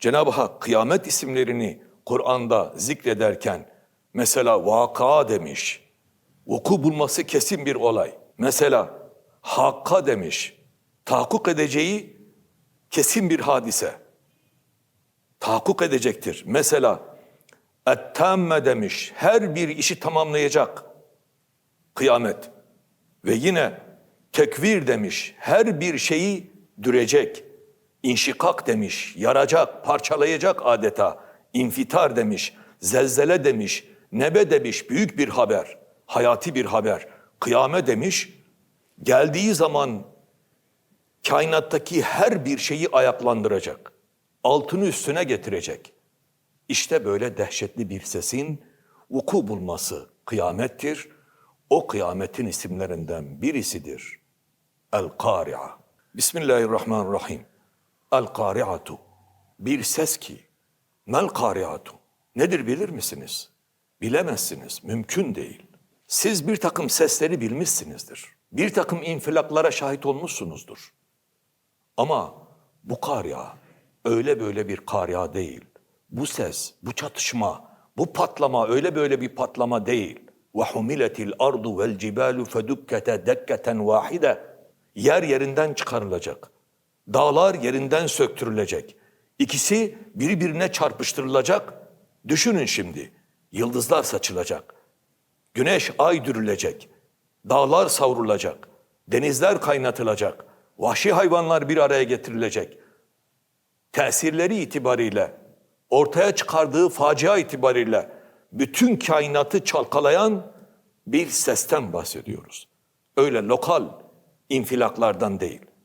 Cenab-ı Hak kıyamet isimlerini Kur'an'da zikrederken mesela vaka demiş. Vuku bulması kesin bir olay. Mesela hakka demiş. Tahakkuk edeceği kesin bir hadise. Tahakkuk edecektir. Mesela ettemme demiş. Her bir işi tamamlayacak. Kıyamet. Ve yine tekvir demiş. Her bir şeyi dürecek. İnşikak demiş. Yaracak, parçalayacak adeta. İnfitar demiş. Zelzele demiş. Nebe demiş. Büyük bir haber. Hayati bir haber. Kıyame demiş. Geldiği zaman kainattaki her bir şeyi ayaklandıracak. Altını üstüne getirecek. İşte böyle dehşetli bir sesin vuku bulması kıyamettir. O kıyametin isimlerinden birisidir. El-Kari'a. Bismillahirrahmanirrahim. El-Kari'atu. Bir ses ki, Mel kariatu. Nedir bilir misiniz? Bilemezsiniz, mümkün değil. Siz bir takım sesleri bilmişsinizdir. Bir takım infilaklara şahit olmuşsunuzdur. Ama bu karya öyle böyle bir karya değil. Bu ses, bu çatışma, bu patlama öyle böyle bir patlama değil. Ve humiletil ardu vel cibalu fedukkete dekketen vahide. Yer yerinden çıkarılacak. Dağlar yerinden söktürülecek. İkisi birbirine çarpıştırılacak. Düşünün şimdi. Yıldızlar saçılacak. Güneş ay dürülecek. Dağlar savrulacak. Denizler kaynatılacak. Vahşi hayvanlar bir araya getirilecek. Tesirleri itibariyle, ortaya çıkardığı facia itibariyle bütün kainatı çalkalayan bir sesten bahsediyoruz. Öyle lokal infilaklardan değil.